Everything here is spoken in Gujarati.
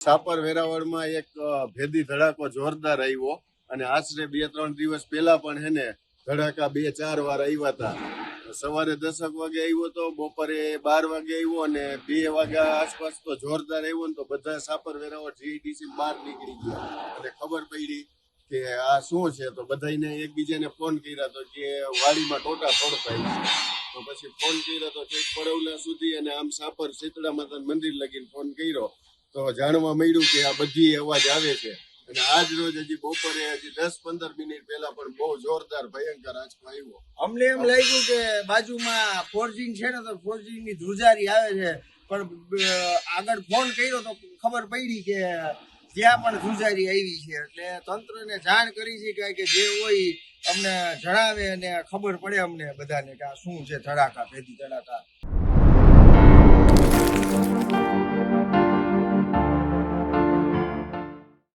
સાપર વેરાવળમાં એક ભેદી ધડાકો જોરદાર આવ્યો અને આશરે બે ત્રણ દિવસ પહેલા પણ હેને ધડાકા બે ચાર વાર આવ્યા હતા સવારે દસક વાગે આવ્યો તો, બપોરે બાર વાગે આવ્યો અને બે વાગ્યા આસપાસ તો જોરદાર આવ્યો ને તો બધા સાપર વેરાવળ જીઆઈડીસી બહાર નીકળી ગયા. અને ખબર પડી કે આ શું છે? તો બધાને એકબીજાને ફોન કર્યા તો કે વાડીમાં ટોટા તોડતા તો પછી ફોન કર્યો તો ઠેક પડવલા સુધી અને આમ સાપર શીતળા માતા મંદિર લગીને ફોન કર્યો. તો જાણવા મળ્યું કે આ બધી અવાજ આવે છે. અને આજ રોજ હજી બપોરે હજી દસ પંદર મિનિટ પહેલા પણ બહુ જોરદાર, ભયંકર આંચકો આવ્યો. અમને એમ લાગ્યું કે બાજુમાં ફોર્જિંગ છે ને તો ફોર્જિંગની ધ્રુજારી આવે છે. પણ આગળ ફોન કર્યો તો ખબર પડી કે ત્યાં પણ ધ્રુજારી આવી છે. એટલે તંત્રને જાણ કરી છે કે જે હોય અમને જણાવે અને ખબર પડે અમને બધાને કે આ શું છે ધડાકા, ભેદી ધડાકા.